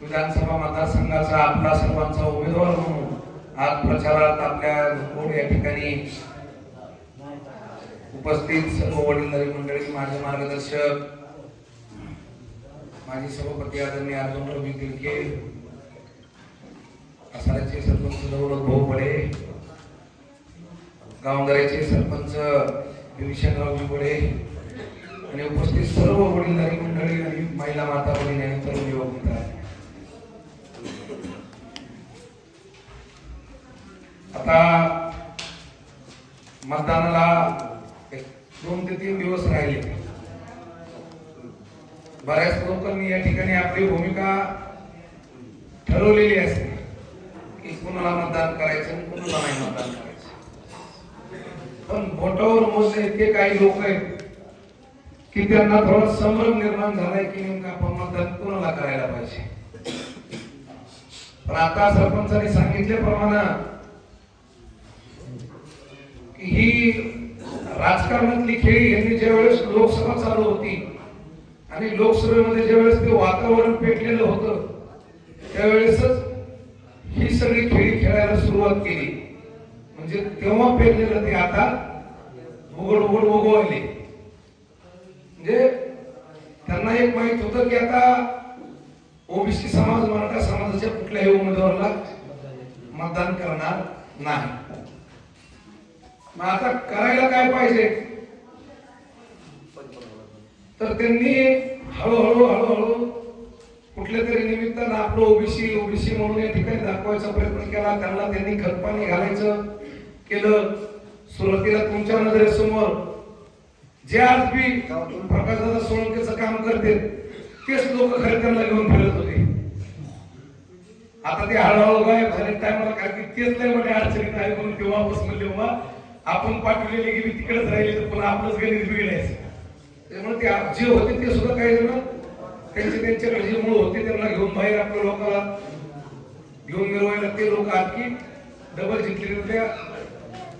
विधानसभा मतदारसंघाचा आपला सर्वांचा उमेदवार म्हणून आज प्रचारात आपल्या कोण या ठिकाणी उपस्थित सर्व वडीलधारी मंडळी माझे मार्गदर्शक माजी सभापती आदरणीय अर्जुन रवी गिलके आसाराचे सरपंच दौलत भाऊ बडे गावंदऱ्याचे सरपंच भीमशनरावजी पडे आणि उपस्थित सर्व वडीलधारी मंडळी आणि महिला माता भगिनी आणि तरुण युवक मित्र आता मतदानाला दोन ते तीन दिवस राहिले. बऱ्याच लोकांनी या ठिकाणी आपली भूमिका ठरवलेली असते की कुणाला मतदान करायचं आणि कुणाला नाही मतदान करायचं. पण बोटावर मोजणे इतके काही लोक आहेत की त्यांना थोडा संभ्रम निर्माण झालाय की नेमकं आपण मतदान कोणाला करायला पाहिजे? पण आता सरपंचांनी सांगितल्याप्रमाणे ही राजकारणातली खेळी यांनी ज्यावेळेस लोकसभा चालू होती आणि लोकसभेमध्ये ज्यावेळेस ते वातावरण पेटलेलं होतं त्यावेळेसच ही सगळी खेळी खेळायला सुरुवात केली. म्हणजे तेव्हा पेरलेलं ते आता उघड उघड उगवले जे त्यांना एक माहीत होतं की आता ओबीसी समाज मराठा समाजाच्या कुठल्याही उमेदवाराला मतदान करणार नाही. मग आता करायला काय पाहिजे? तर त्यांनी हळूहळू हळूहळू कुठल्या तरी निमित्तानं आपलं ओबीसी ओबीसी म्हणून या ठिकाणी दाखवायचा प्रयत्न केला. त्यांना त्यांनी खतपाणी घालायचं केलं. सुरुवातीला तुमच्या नजरेसमोर जे आज बी प्रकाशदादा सोळंकेचं काम करते तेच लोक खरे त्यांना घेऊन फिरत होते. आता ते हळूहळू गायब झाले टायमाला काय की तेच नाही म्हणजे अडचणीत आहे म्हणून तेव्हा बस म्हणले बाबा आपण पाठवलेले गेली तिकडेच राहिले तर पुन्हा आपलंच गणित बिघडायचं त्यामुळे ते जे होते ते सुद्धा काही जण त्यांचे त्यांच्याकडे जे मूळ होते त्यांना घेऊन बाहेर आपल्या लोकांना घेऊन मिरवायला ते लोक आणखी डबल जिंकलेल्या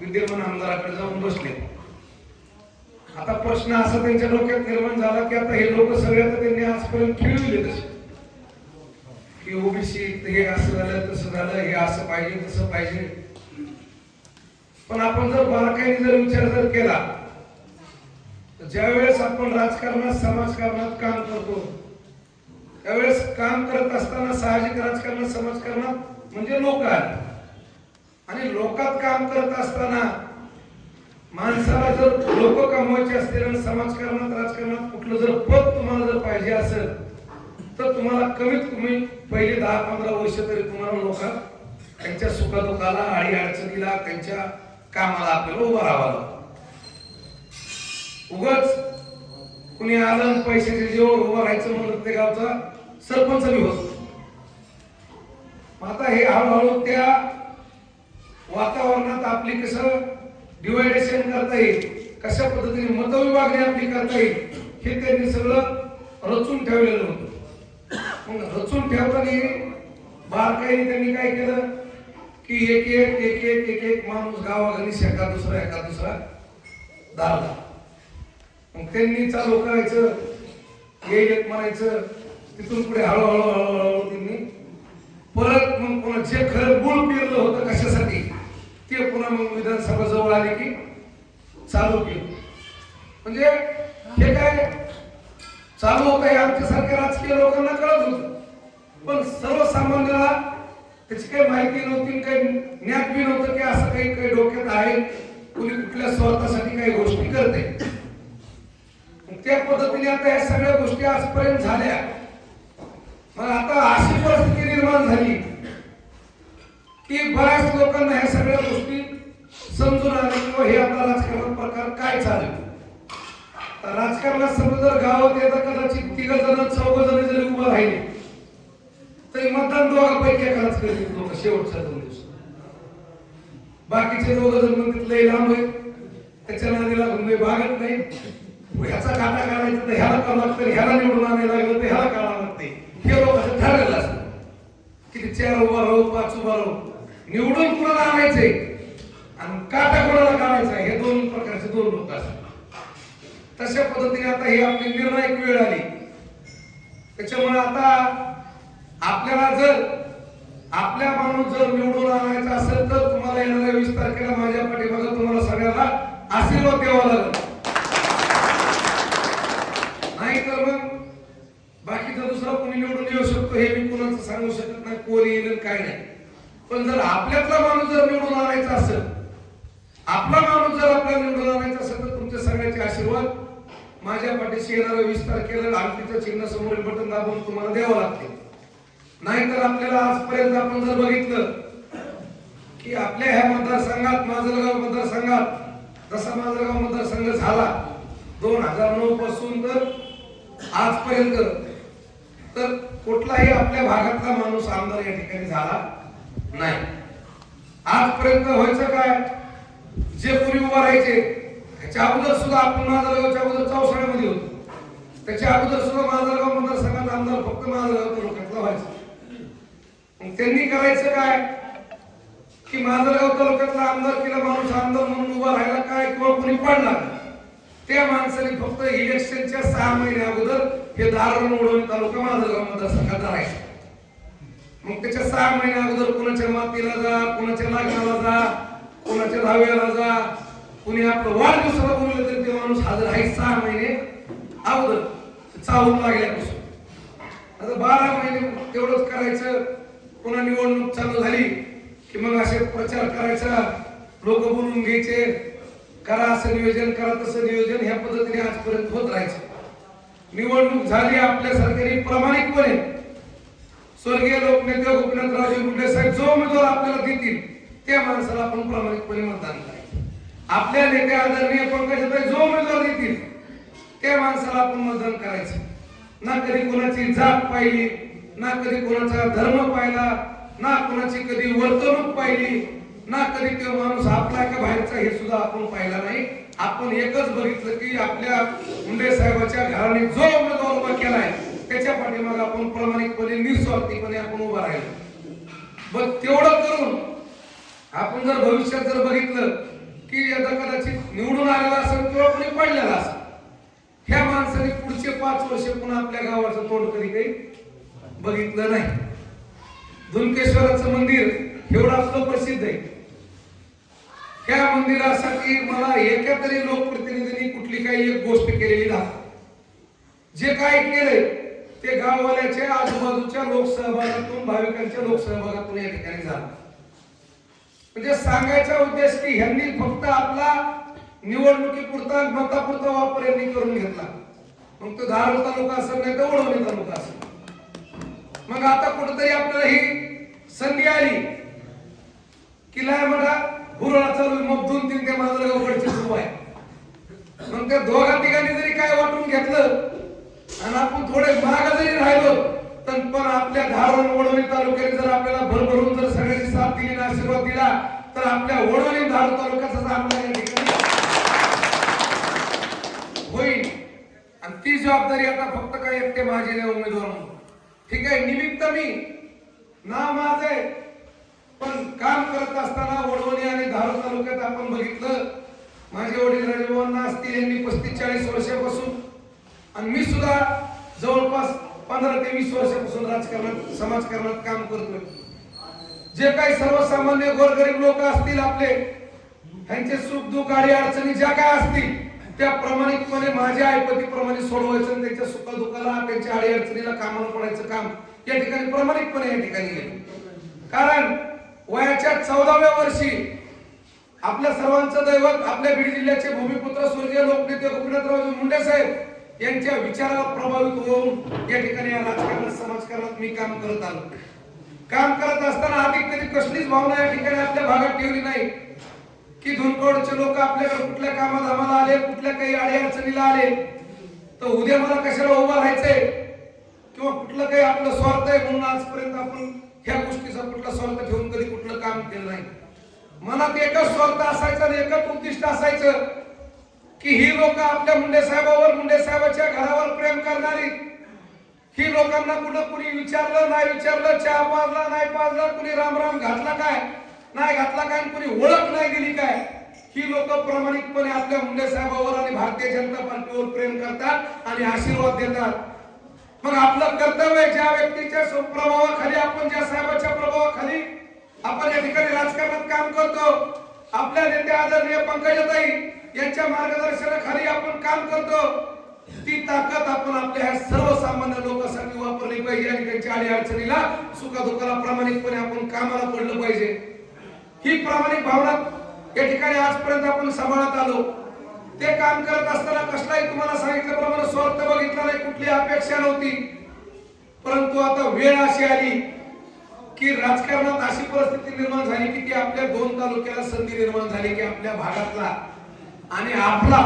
विद्यमान आमदाराकडे जाऊन बसले. आता प्रश्न असा त्यांच्या डोक्यात निर्माण झाला की आता हे लोक सगळे आता त्यांनी आजपर्यंत खेळविले तसे. की ओबीसी हे असं झालं तसं झालं हे असं पाहिजे तसं पाहिजे. पण आपण जर बारकाईने जर विचार जर केला तर ज्यावेळेस आपण राजकारणात समाजकारणात काम करतो त्यावेळेस काम करत असताना साहजिक राजकारणात समाजकारणात म्हणजे लोक आहेत. आणि लोकात काम करत असताना माणसाला जर लोक कमवायचे असतील आणि समाजकारणात राजकारणात कुठलं जर पद तुम्हाला जर पाहिजे असेल तर तुम्हाला कमीत कमी पहिले दहा पंधरा वर्ष तरी तुम्हाला लोकात त्यांच्या सुखदुःखाला आळी अडचणीला त्यांच्या कामाला आपल्याला उभं राहावं लागतं. उगाच कुणी आलं पैशाच्या जीवावर उभं राहायचं म्हणलं ते गावचा सरपंच मी होत. आता हे हळूहळू त्या वातावरणात आपली कसं डिवायडेशन करता येईल. कशा पद्धतीने मतविभागणी आपली करता येईल हे त्यांनी सगळं रचून ठेवलेलं होतं. मग रचून ठेवताना बारकाईने त्यांनी काय केलं की एक एक एक एक एक एक माणूस गावाघरी एका दुसरा एका दुसरा दारला मग त्यांनी चालू करायचं हे एक म्हणायचं तिथून पुढे हळूहळू हळूहळू त्यांनी परत मग जे खरं गुळ पेरलं होतं कशासाठी? ते पुन्हा मग विधानसभा जवळ आले की चालू केलं. म्हणजे हे काय चालू होतं हे आमच्यासारख्या राजकीय लोकांना कळत होतं. पण सर्वसामान्याला त्याची काही माहिती नव्हती काही ज्ञात बी नव्हतं की असं काही काही डोक्यात आहे. कुणी कुठल्या स्वार्थासाठी काही गोष्टी करते. त्या पद्धतीने आता या सगळ्या गोष्टी आजपर्यंत झाल्या. मग आता अशी परिस्थिती निर्माण झाली. की बऱ्याच लोकांना ह्या सगळ्या गोष्टी समजून आल्या किंवा हे आता राजकारण प्रकार काय चालू राजकारणात समजा जर गावात येतात कदाचित तिघ जण चौघ जण जरी उभं राहिले तरी मतदान दोघांपैकी एकालाच करतील लोक शेवटच्या दोन दिवस बाकीचे दोघ जण म्हणतात लय लांब आहे त्याच्या नादीला घुमवे भागत नाही ह्याचा काटा काढायचा तर ह्याला का लागतं ह्याला निवडून आणायला लागलं तर ह्याला काढावं लागते. हे लोकांचं ठरलेलं असतं. किती चार उभा राहू पाच उभा राहू. निवडून कुणाला आणायचंय? आणि काटा कुणाला काढायचा हे दोन प्रकारचे दोन लोक असतात. तशा पद्धतीने आता ही आपली निर्णायक वेळ आली. त्याच्यामुळे आता आपल्याला जर आपल्या माणूस जर निवडून आणायचा असेल तर तुम्हाला येणाऱ्या वीस तारखेला माझ्या पाठीमागे तुम्हाला सगळ्याला आशीर्वाद द्यावा लागेल. नाही तर मग बाकीचा दुसरा कोणी निवडून येऊ शकतो हे मी कुणाचं सांगू शकत नाही कोण येईल काय नाही. पण जर आपल्यातला माणूस जर निवडून आणायचा असेल आपला माणूस जर आपल्याला निवडून आणायचा असेल तर तुमच्या सगळ्याचे आशीर्वाद माझ्या पाठीशी येणारा वीस तारखेला आरतीचं चिन्ह समोरील बटन दाबून तुम्हाला द्यावं लागते. नाहीतर आपल्याला आजपर्यंत आपण जर बघितलं की आपल्या ह्या मतदारसंघात माजलगाव मतदारसंघात जसा माजलगाव मतदारसंघ झाला दोन हजार नऊ पासून तर आजपर्यंत तर कुठलाही आपल्या भागातला माणूस आमदार या ठिकाणी झाला. नाही. आजपर्यंत व्हायचं काय? जे पूर्वी उभा राहायचे त्याच्या अगोदर सुद्धा आपण माझा अगोदर चौसाळ्यामध्ये होतो. त्याच्या अगोदर सुद्धा माजलगाव मतदारसंघात आमदार फक्त माजलगाव तालुक्यातला व्हायचा. मग त्यांनी करायचं काय? की माजलगाव तालुक्यातला आमदार केला माणूस आमदार म्हणून उभा राहिला काय किंवा कोणी पडला त्या माणसाने फक्त इलेक्शनच्या सहा महिन्या अगोदर हे दारण उडवून तालुका माजलगाव मतदारसंघात राहायचं मग त्याच्या सहा महिने अगोदर कुणाच्या मातीला जा कुणाच्या लग्नाला जा कुणाच्या दहाव्याला जा. कुणी आपलं वाढदिवसाला बोललं तरी ते माणूस हजर आहे सहा महिने अगोदर. चावून लागल्यापासून. आता बारा महिने तेवढंच करायचं. पुन्हा निवडणूक चालू झाली की मग असे प्रचार करायचा. लोक बोलून घ्यायचे करा असं नियोजन करा तसं नियोजन. ह्या पद्धतीने आजपर्यंत होत राहायचं. निवडणूक झाली आपल्या सरकारी प्रामाणिकपणे स्वर्गीय लोकनेते गोपीनाथरावजी मुंडे साहेब जो उमेदवार आपल्याला देतील त्या माणसाला आपण प्रामाणिकपणे मतदान करायचं. आपल्या नेते आदरणीय पंकजाताई जो उमेदवार देतील त्या माणसाला आपण मतदान करायचं. ना कधी कोणाची जात पाहिली ना कधी कोणाचा धर्म पाहिला ना कोणाची कधी वर्तणूक पाहिली ना कधी तो माणूस आपला का बाहेरचा हे सुद्धा आपण पाहिला नाही. आपण एकच बघितलं की आपल्या मुंडे साहेबाच्या घराने जो उमेदवार उभा केलाय त्याच्या पाठीमागे आपण प्रामाणिकपणे निस्वार्थीपणे आपण उभा राहिलो. बघ तेवढं करून आपण जर भविष्यात जर बघितलं की आता कदाचित निवडून आलेला असेल किंवा कोणी पडलेला असेल ह्या माणसाने पुढचे पाच वर्ष पुन्हा आपल्या गावाचं तोंड कधी काही बघितलं नाही. धुनकेश्वराचं मंदिर एवढं आपलं प्रसिद्ध आहे. ह्या मंदिरासाठी मला एका तरी लोकप्रतिनिधींनी कुठली काही एक गोष्ट केलेली नाही जे काय केलंय ते गाववाल्याच्या आजूबाजूच्या लोकसहभागातून भाविकांच्या लोकसहभागातून या ठिकाणी झालं. म्हणजे सांगायचा उद्देश की ह्यांनी फक्त आपला निवडणुकीपुरता मतापुरता वापर यांनी करून घेतला. मग तो धारूर तालुका असेल नाही तर ओढवणी तालुका असेल. मग आता कुठेतरी आपल्याला ही संधी आली की नाही म्हणा हुरळा चालू मग दोन तीन ते माजलगावकडचे सुरू आहे. मग त्या दोघा तिघांनी जरी काय वाटून घेतलं आणि आपण थोडे माग जरी राहिलो तर पण आपल्या धारण वडोली तालुक्याने जर आपल्याला भरभरून जर सगळ्यांची साथ दिली आणि आशीर्वाद दिला तर आपल्या वडोली धारण तालुक्याचा आपल्या या ठिकाणी होईल. आणि ती जबाबदारी आता फक्त काय एकटे माझे नाही उमेदवार म्हणून. ठीक आहे निमित्त मी ना माझ आहे पण काम करत असताना वडवणी आणि धारूर तालुक्यात आपण बघितलं माझे वडील राजभवन असतील यांनी पस्तीस चाळीस वर्षापासून आणि मी सुद्धा जवळपास पंधरा ते वीस वर्षापासून राजकारणात समाजकारणात काम करतोय. जे काही सर्वसामान्य गोरगरीब लोक असतील आपले त्यांचे सुख दुःख आणि अडचणी ज्या काय असतील त्या प्रामाणिकपणे माझ्या आईपतीप्रमाणे सोडवायचं आणि त्यांच्या सुखदुःखाला त्यांच्या आडी अडचणीला कामाला पडायचं काम या ठिकाणी प्रामाणिकपणे या ठिकाणी केलं. कारण वयाच्या चौदाव्या वर्षी आपल्या सर्वांचं दैवत आपल्या बीड जिल्ह्याचे भूमिपुत्र स्वर्गीय लोकनेते गोपीनाथराव मुंडे साहेब यांच्या विचाराला प्रभावित होऊन या ठिकाणी या राजकारणात समाजकारणात मी काम करत आलो. काम करत असताना आधी कधी कसलीच भावना या ठिकाणी आपल्या भागात ठेवली नाही. की धुनकोडचे लोक आपल्याकडे कुठल्या कामात आम्हाला आले कुठल्या काही अडी अडचणीला आले तर उद्या मला कशाला उभा राहायचंय? किंवा कुठलं काही आपलं स्वार्थ आहे म्हणून आजपर्यंत आपण ह्या गोष्टीचा कुठला स्वार्थ ठेवून कधी कुठलं काम केलं नाही. मनात एकच स्वार्थ असायचा आणि एकच उद्दिष्ट असायचं की ही लोक आपल्या मुंडे साहेबावर मुंडे साहेबाच्या घरावर प्रेम करणारी. ही लोकांना कुठं कुणी विचारलं नाही विचारलं चहा पाजला नाही पाजला कुणी राम राम घातला काय नाही घातला काय आणि कुणी ओळख नाही दिली काय. ही लोक प्रामाणिकपणे आपल्या मुंडे साहेबावर आणि भारतीय जनता पार्टीवर प्रेम करतात आणि आशीर्वाद देतात. मग आपलं कर्तव्य आहे ज्या व्यक्तीच्या प्रभावाखाली आपण ज्या साहेबाच्या प्रभावाखाली आपण या ठिकाणी राजकारणात काम करतो आपल्या नेते आदरणीय पंकजाताई यांच्या मार्गदर्शनाखाली आपण काम करतो. ती ताकद आपण आपल्या ह्या सर्वसामान्य लोकांसाठी वापरली पाहिजे आणि त्यांच्या अडी अडचणीला सुखादुखाला प्रामाणिकपणे आपण कामाला पडलं पाहिजे. ही प्रामाणिक भावना या ठिकाणी आजपर्यंत आपण सांभाळत आलो. ते काम करत असताना कसलाही तुम्हाला सांगितल्याप्रमाणे स्वार्थ बघितला नाही कुठली अपेक्षा नव्हती. परंतु आता वेळ अशी आली. की राजकारणात अशी परिस्थिती निर्माण झाली की ती आपल्या दोन तालुक्याला संधी निर्माण झाली की आपल्या भागातला आणि आपला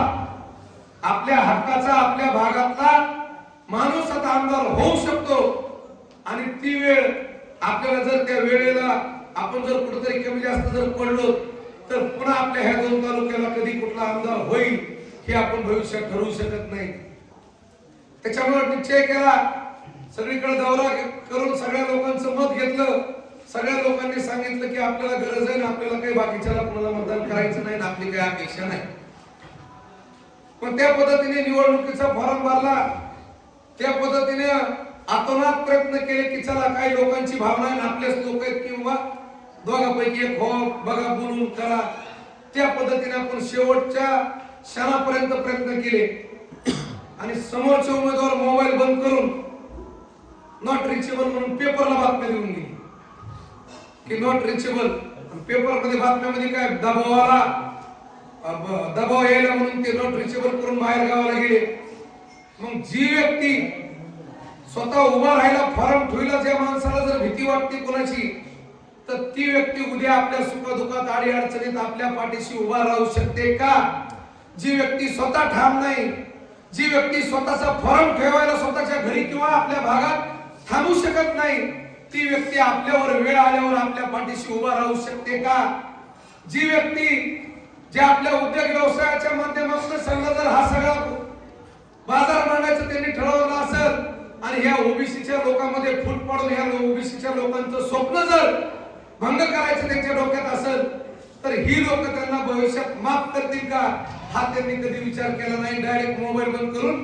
आपल्या हक्काचा आपल्या भागातला माणूस आता आमदार होऊ शकतो. आणि ती वेळ आपल्याला जर त्या वेळेला आपण जर कुठेतरी कमी जास्त जर पडलो तर पुन्हा आपल्या ह्या दोन तालुक्याला कधी कुठला आमदार होईल हे आपण भविष्यात ठरवू शकत नाही. त्याच्यामुळे निश्चय केला सगळीकडे दौरा करून सगळ्या लोकांचं मत घेतलं. सगळ्या लोकांनी सांगितलं की आपल्याला गरज आहे ना आपल्याला काही बाकीच्याला कोणाला मतदान करायचं नाही ना आपली काही अपेक्षा नाही. पण त्या पद्धतीने निवडणुकीचा फॉर्म भरला. त्या पद्धतीने आतोनात प्रयत्न केले की चला काही लोकांची भावना आहे आपलेच लोक आहेत किंवा दोघांपैकी एक हो बघा बोलून करा. त्या पद्धतीने आपण शेवटच्या क्षणापर्यंत प्रयत्न केले. आणि समोरचे उमेदवार मोबाईल बंद करून नॉट रिचेबल म्हणून पेपरला बातम्या देऊन गेली. की नॉट रिचेबल पेपरमध्ये बातम्यामध्ये काय? दबाव आला. ब- दबाव यायला म्हणून ते नॉट रिचेबल करून बाहेर गावाला गेले. मग जी व्यक्ती स्वतः उभा राहायला फॉर्म ठेवला ज्या माणसाला जर भीती वाटते कोणाची तर ती व्यक्ती उद्या आपल्या सुखदुखात आडी अडचणीत आपल्या पाठीशी उभा राहू शकते का? जी व्यक्ती स्वतः ठाम नाही जी व्यक्ती स्वतःचा फॉर्म ठेवायला स्वतःच्या घरी किंवा आपल्या भागात थांबू शकत नाही. ती व्यक्ती आपल्यावर वेळ आल्यावर आपल्या पाठीशी उभा राहू शकते का? जी व्यक्ती जे आपल्या उद्योग व्यवसायाच्या माध्यमातून समजा जर हा सगळा बाजार मांडायचं त्यांनी ठरवलं असेल आणि ह्या ओबीसीच्या लोकांमध्ये फूट पाडून ह्या ओबीसीच्या लोकांचं स्वप्न जर भंग करायचं त्यांच्या डोक्यात असेल तर ही लोक त्यांना भविष्यात माफ करतील का? हा त्यांनी कधी विचार केला नाही. डायरेक्ट मोबाईल बंद करून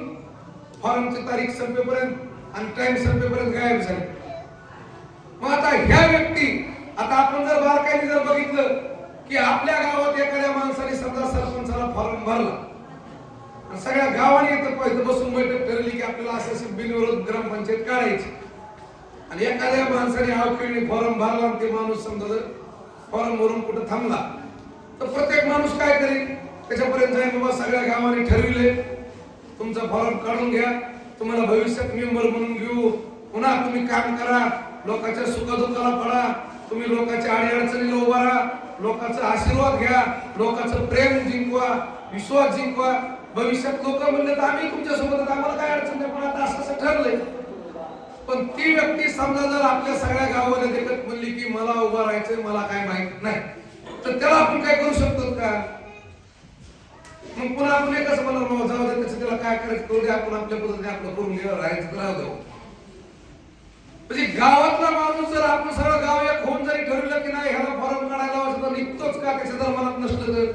फॉर्मची तारीख संपेपर्यंत आणि टाइम संपेपर्यंत गायब झाले. मग आता ह्या व्यक्ती आता आपण जर बारकाईने जर बघितलं की आपल्या गावात एखाद्या माणसाने समजा सरपंचाला फॉर्म भरला. आणि सगळ्या गावाने येतं पहिलं बसून बैठक ठरली की आपल्याला असं अशी बिनविरोध ग्रामपंचायत काढायची. आणि एखाद्या माणसाने अवखेळणी फॉर्म भरला आणि ते माणूस समजा जर फॉर्म भरून कुठं थांबला तर प्रत्येक माणूस काय करेल? त्याच्यापर्यंत जाईल बाबा सगळ्या गावाने ठरविले तुमचा फॉर्म काढून घ्या. तुम्हाला भविष्यात मेंबर म्हणून घेऊ. पुन्हा तुम्ही काम करा. लोकांच्या सुखदुःखाला पडा. तुम्ही लोकांच्या अडीअडचणीला उभा राहा. लोकांचा आशीर्वाद घ्या. लोकांचं प्रेम जिंकवा. विश्वास जिंकवा. भविष्यात लोक म्हणले तर आम्ही तुमच्यासोबत आम्हाला काय अडचण नाही. पण आता असं असं ठरलंय. पण ती व्यक्ती समजा जर आपल्या सगळ्या गावाला देखत म्हणली की मला उभा राहायचंय मला काय माहीत नाही. तर त्याला आपण काय करू शकतो का? मग पुन्हा आपण एकच मला जाऊ दे त्याचं त्याला काय करायचं करू दे आपण आपल्या पद्धतीने आपलं करून घेऊ राहायचं तर राहू देऊ म्हणजे गावातला माणूस जर आपण सगळं गाव एक होऊन जरी ठरवलं की नाही ह्याला फॉर्म काढायला लावायचं तर निघतोच का त्याच्या धर्मात मनात नसलं तर?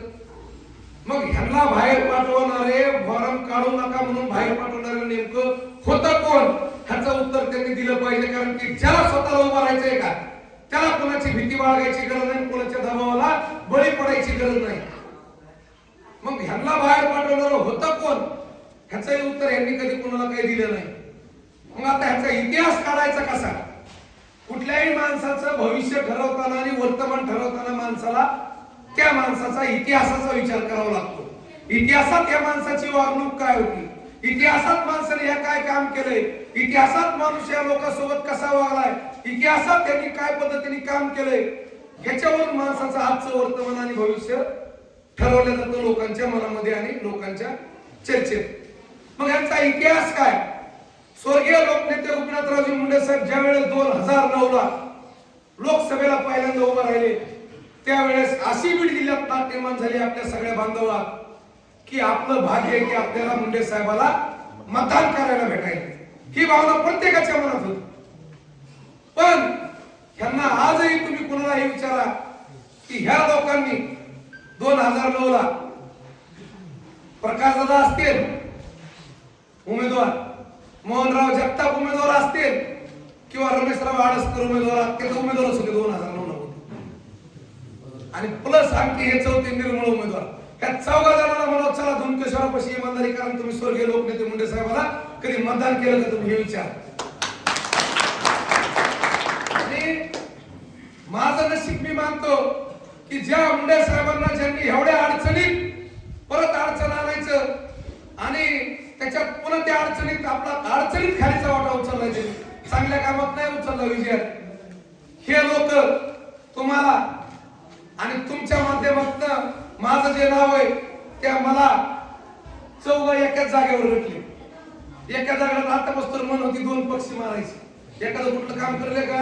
मग ह्यांना बाहेर पाठवणारे फॉर्म काढू नका म्हणून बाहेर पाठवणारे नेमकं होतं कोण? ह्याचं उत्तर त्यांनी दिलं पाहिजे कारण की ज्याला स्वतःला उभा राहायचंय का त्याला कोणाची भीती बाळगायची गरज नाही कोणाच्या दबावाला बळी पडायची गरज नाही. मग ह्यांना बाहेर पाठवणार होतं कोण? ह्याचंही उत्तर यांनी कधी कोणाला काही दिलं नाही. मग आता ह्याचा इतिहास काढायचा कसा? कुठल्याही माणसाचं भविष्य ठरवताना आणि वर्तमान ठरवताना माणसाला त्या माणसाचा इतिहासाचा विचार करावा लागतो. इतिहासात या माणसाची वागणूक काय होती? इतिहासात माणसाने या काय काम केलंय? इतिहासात माणूस या लोकांसोबत कसा वागलाय? इतिहासात त्यांनी काय पद्धतीने काम केलंय? याच्यावरून माणसाचं आजचं वर्तमान आणि भविष्य ठरवलं जातं लोकांच्या मनामध्ये आणि लोकांच्या चर्चेत. मग यांचा इतिहास काय? स्वर्गीय लोकनेते गोपीनाथरावजी मुंडे साहेब ज्या वेळेस दोन हजार नऊ ला लोकसभेला पहिल्यांदा उभं राहिले त्यावेळेस अशी बीड जिल्ह्यात नाट निर्माण झाली आपल्या सगळ्या बांधवात की आपलं भाग्य आहे की आपल्याला मुंडे साहेबाला मतदान करायला भेटायला ही भावना प्रत्येकाच्या मनात होती. पण ह्यांना आजही तुम्ही कुणालाही विचारा की ह्या लोकांनी दोन हजार नऊ ला प्रकाश दादा असतील. उमेदवार. मोहनराव जगताप उमेदवार असतील. किंवा रमेशराव आडसकर उमेदवार असतील तर उमेदवार होते दोन हजार नऊ मध्ये आणि प्लस आणखी हे चौथे निर्मळ उमेदवार. त्या चौघा जणांना म्हणा चला धुमकेश्वरापाशी इमानदारी कारण तुम्ही स्वर्गीय लोकनेते मुंडे साहेबाला कधी मतदान केलं का तुम्ही हे विचार. आणि माझं नशीब मी मानतो. की ज्या मुंडे साहेबांना ज्यांनी एवढ्या अडचणीत परत अडचण आणायचं आणि त्याच्यात पुन्हा त्या अडचणीत आपला अडचणीत खालीचा वाटा उचललायचे चांगल्या कामात नाही उचलला विजयात हे लोक तुम्हाला आणि तुमच्या माध्यमातून माझं जे नाव आहे त्या मला चौघ एकाच जागेवर रटले एका जागेवर आता बसतो मन होती दोन पक्षी मारायचे. एखादं कुठलं काम करले का?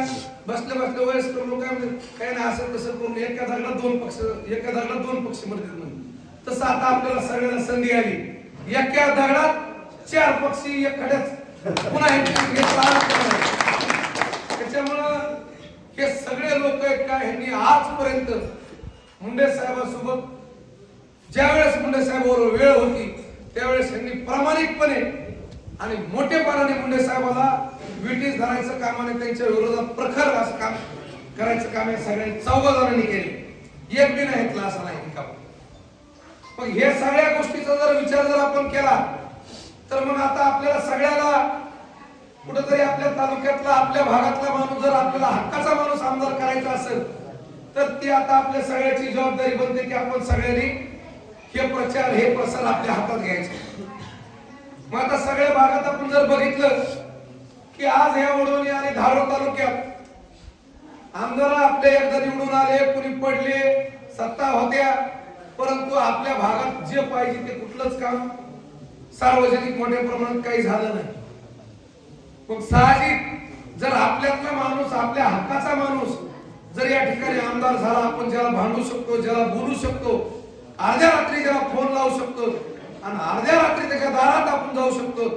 बसले बसले वयस्कर लोक काय म्हणतात, काही नाही असं तसं करून एका जागेला दोन पक्ष एका जागेला दोन पक्ष मरतात म्हणून तसं आता आपल्याला सगळ्यांना संधी आली. एका दगडात चार पक्षी एखाद्याच. पुन्हा त्याच्यामुळं हे सगळे लोक आहेत का ह्यांनी आजपर्यंत मुंडे साहेबांसोबत ज्यावेळेस मुंडे साहेबांवर वेळ होती त्यावेळेस ह्यांनी प्रामाणिकपणे आणि मोठेपणाने मुंडे साहेबाला ब्रिटिश धरायचं काम आणि त्यांच्या विरोधात प्रखर असं काम करायचं काम या सगळ्यांनी चौघ जणांनी केले. एक बी नाही घेतला असं नाही का पण हे सगळ्या गोष्टीचा जर विचार जर आपण केला तर मग आता आपल्याला सगळ्याला कुठेतरी आपल्या तालुक्यातला आपल्या भागातला माणूस जर आपल्याला हक्काचा माणूस आमदार करायचा असेल तर ती आता आपल्या सगळ्याची जबाबदारी बनते की आपण सगळ्यांनी हे प्रचार हे प्रसार आपल्या हातात घ्यायचे. मग आता सगळ्या भागात आपण जर बघितलं की आज ह्या वडवणी आणि धारोड तालुक्यात आमदार आपले एकदा निवडून आले कुणी पडले सत्ता होत्या परंतु आपल्या भागात जे पाहिजे ते कुठलंच काम सार्वजनिक मोठ्या प्रमाणात काही झालं नाही. मग साहजिक जर आपल्यातला माणूस आपल्या हक्काचा माणूस जर या ठिकाणी आमदार झाला आपण ज्याला भांडू शकतो ज्याला बोलू शकतो अर्ध्या रात्री ज्याला फोन लावू शकतो आणि अर्ध्या रात्री त्याच्या दारात आपण जाऊ शकतो.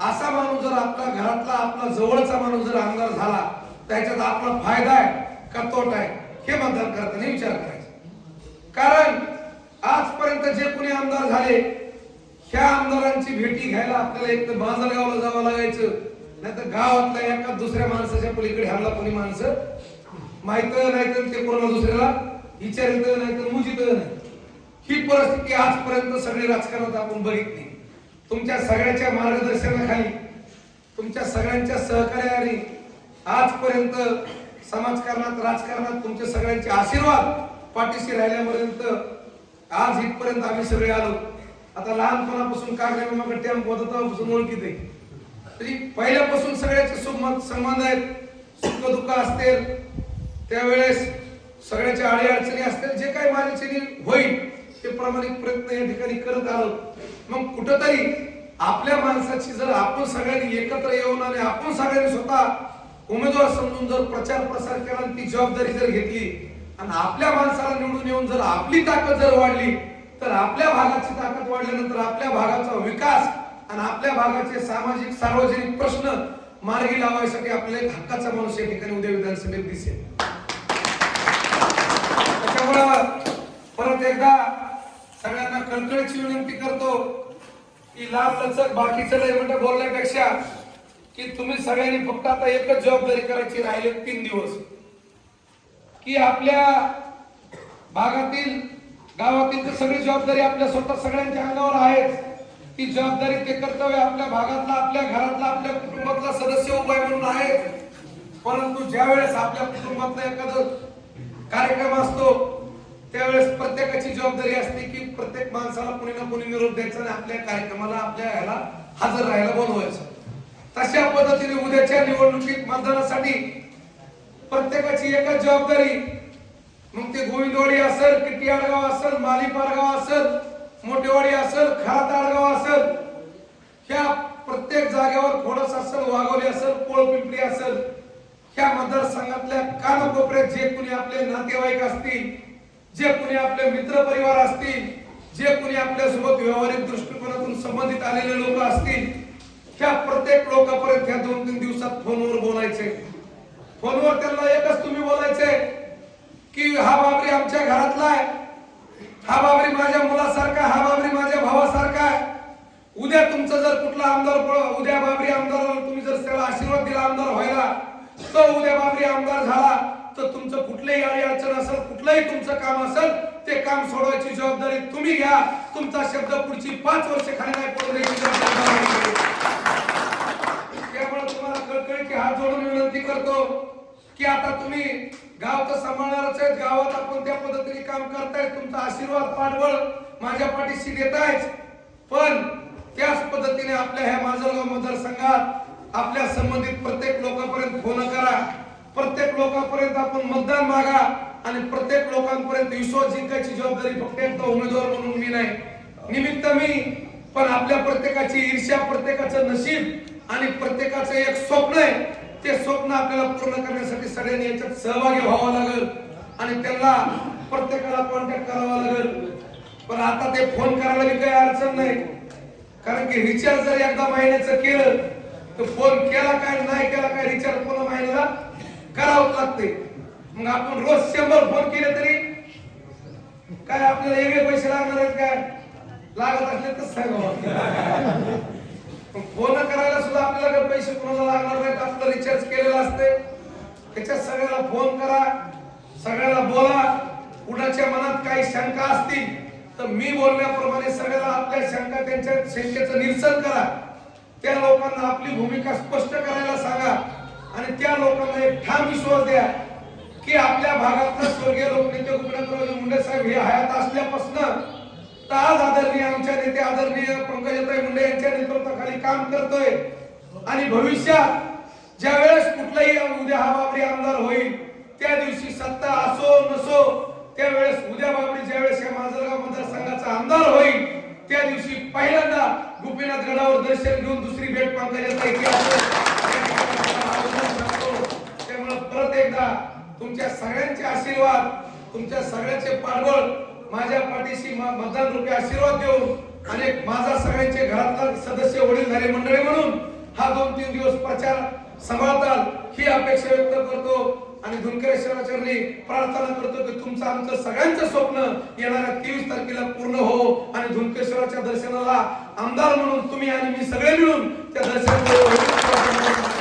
असा माणूस जर आपला घरातला आपला जवळचा माणूस जर आमदार झाला त्याच्यात आपला फायदा आहे का तोटा आहे? हे मतदान करताना विचार करायचा. कारण आजपर्यंत जे कोणी आमदार झाले ह्या आमदारांची भेटी घ्यायला आपल्याला एक तर बांजरगावला जावं लागायचं नाही तर गावातल्या एका दुसऱ्या माणसाच्या पलीकडे हल्ला कोणी माणसं माहीत नाही तर ते कोणाला दुसऱ्याला? विचारित नाही तर मुजित नाही. ही परिस्थिती आजपर्यंत सगळे राजकारणात आपण बघितली. तुमच्या सगळ्याच्या मार्गदर्शनाखाली तुमच्या सगळ्यांच्या सहकार्याने आजपर्यंत समाजकारणात राजकारणात तुमच्या सगळ्यांचे आशीर्वाद पाठीशी राहिल्यापर्यंत आज इथपर्यंत आम्ही सगळे आलो. आता लहानपणापासून कागदामाकडे टेम्प होता ओळखीत आहे. तरी पहिल्यापासून सगळ्याचे सुख संबंध आहेत. सुख दुःख असतील त्यावेळेस सगळ्याच्या अडीअडचणी असतील जे काही माझ्याच्यानी होईल ते प्रामाणिक प्रयत्न या ठिकाणी करत आलो मग कुठंतरी आपल्या माणसाची जर आपण सगळ्यांनी एकत्र येऊन आणि आपण सगळ्यांनी स्वतः उमेदवार समजून जर प्रचार प्रसार केला आणि ती जबाबदारी जर घेतली आणि आपल्या माणसाला निवडून येऊन जर आपली ताकद जर वाढली तर आपल्या भागाची ताकद वाढल्यानंतर आपल्या भागाचा विकास आणि आपल्या भागाचे सामाजिक सार्वजनिक प्रश्न मार्गी लावायसाठी आपल्याला एक हक्काचा माणूस या ठिकाणी उद्या विधानसभेत दिसेल. त्याच्यामुळं परत एकदा सगळ्यांना कळकळीची विनंती करतो की लांब लचक बाकीचं नाही म्हणतं बोलण्यापेक्षा की तुम्ही सगळ्यांनी फक्त आता एकच जबाबदारी करायची राहिले तीन दिवस. की आपल्या भागातील गावातील तर सगळी जबाबदारी आपल्या स्वतः सगळ्यांच्या अंगावर आहेच ती जबाबदारी ते कर्तव्य आपल्या भागातला आपल्या घरातला आपल्या कुटुंबातला सदस्य उपाय म्हणून आहे परंतु ज्या वेळेस आपल्या कुटुंबातला एखादं कार्यक्रम असतो त्यावेळेस प्रत्येकाची जबाबदारी असते की प्रत्येक माणसाला कोणी ना कोणी निरोप द्यायचा आणि आपल्या कार्यक्रमाला आपल्या ह्याला हजर राहायला बोलवायचं. तशा पद्धतीने उद्याच्या निवडणुकीत मतदानासाठी प्रत्येकाची एकच जबाबदारी. मग ते गोविंदवाडी असेल किट्टी आडगाव असेल माली पारगाव असेल मोठेवाडी असेल खरात आडगाव असेल ह्या प्रत्येक जागेवर खोडस असेल वाघोली असेल पोळपिंपरी असेल ह्या मतदारसंघातल्या कानकोपऱ्यात जे कुणी आपले नातेवाईक असतील जे कुणी आपले मित्र परिवार असतील जे कुणी आपल्यासोबत दृष्टिकोनातून संबंधित आलेले लोक असतील त्या प्रत्येक लोकांपर्यंत ह्या दोन तीन दिवसात फोनवर बोलायचे. फोनवर त्यांना एकच तुम्ही बोलायचे की हा बाबरी आमच्या घरातला आहे. हा बाबरी माझ्या मुलासारखा हा बाबरी माझ्या भावासारखा आहे. उद्या तुमचं जर कुठला आमदार उद्या बाबरी आमदाराला तुम्ही जर त्याला आशीर्वाद दिला आमदार व्हायला तो उद्या बाबरी आमदार झाला. तर तुमचं कुठलंही अडी अडचण असेल कुठलंही तुमचं काम असेल ते काम सोडवायची जबाबदारी तुम्ही घ्या. तुमचा शब्द पुढची पाच वर्ष खाली नाही पडू जबाबदारी त्यामुळे तुम्हाला कळकळीची हात जोडून विनंती करतो की आता तुम्ही गाव तर सांभाळणारच आहेत गावात आपण त्या पद्धतीने काम करताय तुमचा आशीर्वाद पाठबळ माझ्या पाठीशी देतायच पण त्याच पद्धतीने आपल्या ह्या माजलगाव मतदारसंघात आपल्या संबंधित प्रत्येक लोकांपर्यंत फोन करा. प्रत्येक लोकांपर्यंत आपण मतदान मागा आणि प्रत्येक लोकांपर्यंत विश्वास जिंकायची जबाबदारी फक्त एकदा उमेदवार म्हणून मी नाही. निमित्त मी पण आपल्या प्रत्येकाची ईर्ष्या प्रत्येकाचं नशीब आणि प्रत्येकाचं एक स्वप्न आहे ते स्वप्न आपल्याला पूर्ण करण्यासाठी सगळ्यांनी याच्यात सहभागी व्हावं लागेल आणि त्यांना प्रत्येकाला कॉन्टॅक्ट करावा लागेल. पण आता ते फोन करायला बी काही अडचण नाही. कारण की रिचार्ज जर एकदा महिन्याचं केलं तर फोन केला काय नाही केला काय रिचार्ज पुन्हा महिन्याला करावंच लागते मग आपण रोज शंभर फोन केले तरी काय आपल्याला वेगळे पैसे लागणार आहेत काय? लागत असले तर सांगा फोन करायला सुद्धा आपल्याला काही पैसे कोणाला लागणार नाहीत. आपलं रिचार्ज केलेलं असते त्याच्यात सगळ्याला फोन करा सगळ्याला बोला. कुणाच्या मनात काही शंका असतील तर मी बोलण्याप्रमाणे सगळ्याला आपल्या शंका त्यांच्या शंकेचं निरसन करा. त्या लोकांना आपली भूमिका स्पष्ट करायला सांगा. आणि त्या लोकांना एक ठाम विश्वास द्या की आपल्या भागातला स्वर्गीय लोकनेते गोपीनाथराव मुंडे साहेब हे हयात असल्यापासून तर आज आदरणीय आमच्या नेते आदरणीय पंकजाताई मुंडे यांच्या नेतृत्वाखाली काम करतोय. आणि भविष्यात ज्या वेळेस कुठलाही उद्या हा बाबरी आमदार होईल त्या दिवशी सत्ता असो नसो त्यावेळेस उद्या बाबरी ज्या वेळेस या माजलगाव मतदारसंघाचा आमदार होईल त्या दिवशी पहिल्यांदा गोपीनाथ गडावर दर्शन घेऊन दुसरी भेट पंकजाताई त्यामुळे परत तुमच्या सगळ्यांचे आशीर्वाद तुमच्या सगळ्यांचे पाठबळ माझ्या पाठीशी मतदान रूपी आशीर्वाद देऊन आणि माझा सगळ्यांचे घरातला सदस्य वडील झाले मंडळी म्हणून हा दोन तीन दिवस प्रचार सांभाळताल ही अपेक्षा व्यक्त करतो आणि धुनकरेश्वराचरणी प्रार्थना करतो की तुमचं आमचं सगळ्यांचं स्वप्न येणाऱ्या तेवीस तारखेला पूर्ण हो आणि धुनकेश्वराच्या दर्शनाला आमदार म्हणून तुम्ही आणि मी सगळे मिळून त्या दर्शनाला